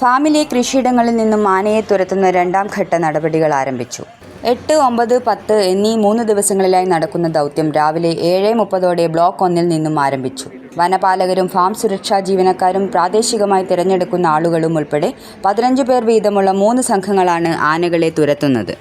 ഫാമിലെ കൃഷിയിടങ്ങളിൽ നിന്നും ആനയെ തുരത്തുന്ന രണ്ടാം ഘട്ട നടപടികൾ ആരംഭിച്ചു. എട്ട് ഒമ്പത് പത്ത് എന്നീ മൂന്ന് ദിവസങ്ങളിലായി നടക്കുന്ന ദൗത്യം രാവിലെ ഏഴ് മുപ്പതോടെ ബ്ലോക്ക് ഒന്നിൽ നിന്നും ആരംഭിച്ചു. വനപാലകരും ഫാം സുരക്ഷാ ജീവനക്കാരും പ്രാദേശികമായി തിരഞ്ഞെടുക്കുന്ന ആളുകളും ഉൾപ്പെടെ പതിനഞ്ച് പേർ വീതമുള്ള മൂന്ന് സംഘങ്ങളാണ് ആനകളെ തുരത്തുന്നത്.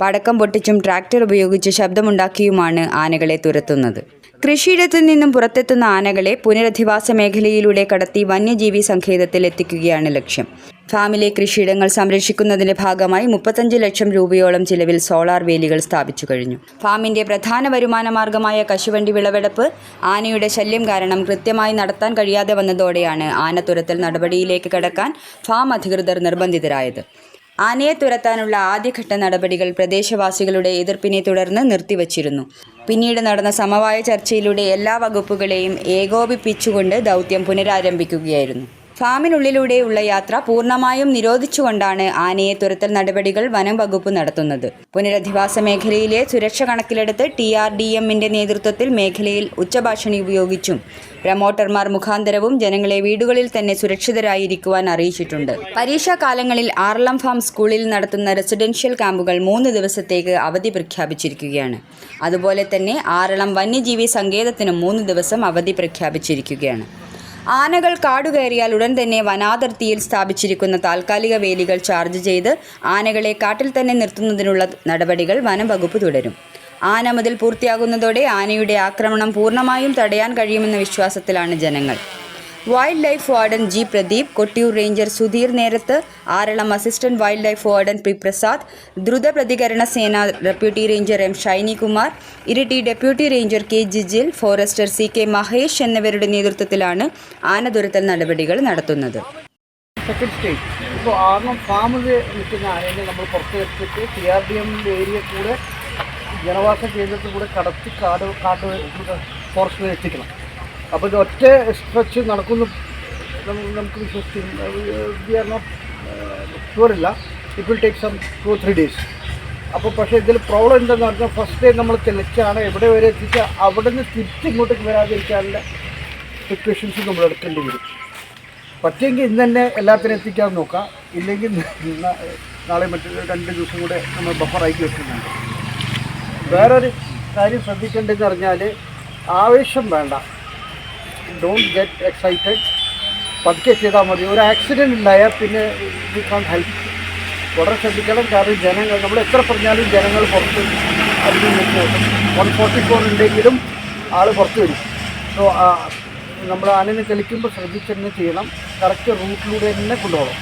പടക്കം പൊട്ടിച്ചും ട്രാക്ടർ ഉപയോഗിച്ച് ശബ്ദമുണ്ടാക്കിയുമാണ് ആനകളെ തുരത്തുന്നത്. കൃഷിയിടത്തു നിന്നും പുറത്തെത്തുന്ന ആനകളെ പുനരധിവാസ മേഖലയിലൂടെ കടത്തി വന്യജീവി സങ്കേതത്തിൽ എത്തിക്കുകയാണ് ലക്ഷ്യം. ഫാമിലെ കൃഷിയിടങ്ങൾ സംരക്ഷിക്കുന്നതിന്റെ ഭാഗമായി മുപ്പത്തഞ്ച് ലക്ഷം രൂപയോളം ചിലവിൽ സോളാർ വേലികൾ സ്ഥാപിച്ചു കഴിഞ്ഞു. ഫാമിന്റെ പ്രധാന വരുമാന മാർഗമായ കശുവണ്ടി വിളവെടുപ്പ് ആനയുടെ ശല്യം കാരണം കൃത്യമായി നടത്താൻ കഴിയാതെ വന്നതോടെയാണ് ആന തുരത്തൽ നടപടിയിലേക്ക് കടക്കാൻ ഫാം അധികൃതർ നിർബന്ധിതരായത്. ആനയെ തുരത്താനുള്ള ആദ്യഘട്ട നടപടികൾ പ്രദേശവാസികളുടെ എതിർപ്പിനെ തുടർന്ന് നിർത്തിവച്ചിരുന്നു. പിന്നീട് നടന്ന സമവായ ചർച്ചയിലൂടെ എല്ലാ വകുപ്പുകളെയും ഏകോപിപ്പിച്ചുകൊണ്ട് ദൗത്യം പുനരാരംഭിക്കുകയായിരുന്നു. ഫാമിനുള്ളിലൂടെയുള്ള യാത്ര പൂർണമായും നിരോധിച്ചുകൊണ്ടാണ് ആനയെ തുരത്തൽ നടപടികൾ വനം വകുപ്പ് നടത്തുന്നത്. പുനരധിവാസ മേഖലയിലെ സുരക്ഷ കണക്കിലെടുത്ത് ടി ആർ ഡി എമ്മിന്റെ നേതൃത്വത്തിൽ മേഖലയിൽ ഉച്ചഭാഷണി ഉപയോഗിച്ചും പ്രമോട്ടർമാർ മുഖാന്തരവും ജനങ്ങളെ വീടുകളിൽ തന്നെ സുരക്ഷിതരായിരിക്കുവാൻ അറിയിച്ചിട്ടുണ്ട്. പരീക്ഷാ കാലങ്ങളിൽ ആർലം ഫാം സ്കൂളിൽ നടത്തുന്ന റെസിഡൻഷ്യൽ ക്യാമ്പുകൾ മൂന്ന് ദിവസത്തേക്ക് അവധി പ്രഖ്യാപിച്ചിരിക്കുകയാണ്. അതുപോലെ തന്നെ ആറളം വന്യജീവി സങ്കേതത്തിനും മൂന്ന് ദിവസം അവധി പ്രഖ്യാപിച്ചിരിക്കുകയാണ്. ആനകൾ കാടുകയറിയാൽ ഉടൻ തന്നെ വനാതിർത്തിയിൽ സ്ഥാപിച്ചിരിക്കുന്ന താൽക്കാലിക വേലികൾ ചാർജ് ചെയ്ത് ആനകളെ കാട്ടിൽ തന്നെ നിർത്തുന്നതിനുള്ള നടപടികൾ വനം വകുപ്പ് തുടരും. ആന മുതൽ പൂർത്തിയാകുന്നതോടെ ആനയുടെ ആക്രമണം പൂർണമായും തടയാൻ കഴിയുമെന്ന വിശ്വാസത്തിലാണ് ജനങ്ങൾ. Wildlife warden G Pradeep Kottiyoor ranger Sudheer Nerath Aralam assistant wildlife warden P Prasad ദ്രുത പ്രതികരണ സേന deputy ranger M Shiny Kumar Iritty deputy ranger K Jijil forester C K Mahesh എന്നിവരുടെ നേതൃത്വത്തിലാണ് ആന ദുരത്തൽ നടപടികൾ നടത്തുന്നത്. നമ്മൾ ആർ ഡി ഏരിയ കൂടെ ജനവാസ കേന്ദ്രത്തിൽ കൂടെ കടത്തി കാട് കാട്ട് ഫോറസ്റ്റിൽ എത്തിക്കണം. അപ്പോൾ ഇത് ഒറ്റ സ്ട്രെച്ച് നടക്കുന്നു നമുക്ക് are not ഷുവറില്ല it will take some two three days അപ്പോൾ പക്ഷേ ഇതിൽ പ്രോബ്ലം എന്തെന്ന് പറഞ്ഞാൽ ഫസ്റ്റ് ഡേ നമ്മൾ തെളിച്ചാണ് എവിടെ വരെ എത്തിച്ചാൽ അവിടെ നിന്ന് തിരിച്ചിങ്ങോട്ടേക്ക് വരാതിരിക്കാനുള്ള സിറ്റുവേഷൻസ് നമ്മൾ എടുക്കേണ്ടി വരും. പറ്റുമെങ്കിൽ ഇന്ന് തന്നെ എല്ലാത്തിനും എത്തിക്കാൻ നോക്കാം. ഇല്ലെങ്കിൽ നാളെ മറ്റൊരു രണ്ട് ദിവസം കൂടെ നമ്മൾ ബഫറാക്കി വെക്കുന്നുണ്ട്. വേറൊരു കാര്യം ശ്രദ്ധിക്കേണ്ടതെന്ന് പറഞ്ഞാൽ ആവേശം വേണ്ട. ഡോണ്ട് ഗെറ്റ് എക്സൈറ്റഡ് പതുക്കെ ചെയ്താൽ മതി. ഒരു ആക്സിഡന്റ് ഉണ്ടായാൽ പിന്നെ വി കാൺ ഹെൽപ്പ് വളരെ ശ്രദ്ധിക്കണം. കാരണം ജനങ്ങൾ നമ്മൾ എത്ര പറഞ്ഞാലും ജനങ്ങൾ പുറത്ത് അതിൽ നിൽക്കും. വൺ ഫോർട്ടി ഫോർ ഉണ്ടെങ്കിലും ആൾ പുറത്ത് വരും. സോ നമ്മൾ ആനനെ കളിക്കുമ്പോൾ ശ്രദ്ധിച്ച് തന്നെ ചെയ്യണം. കറക്റ്റ് റൂട്ടിലൂടെ തന്നെ കൊണ്ടുപോകണം.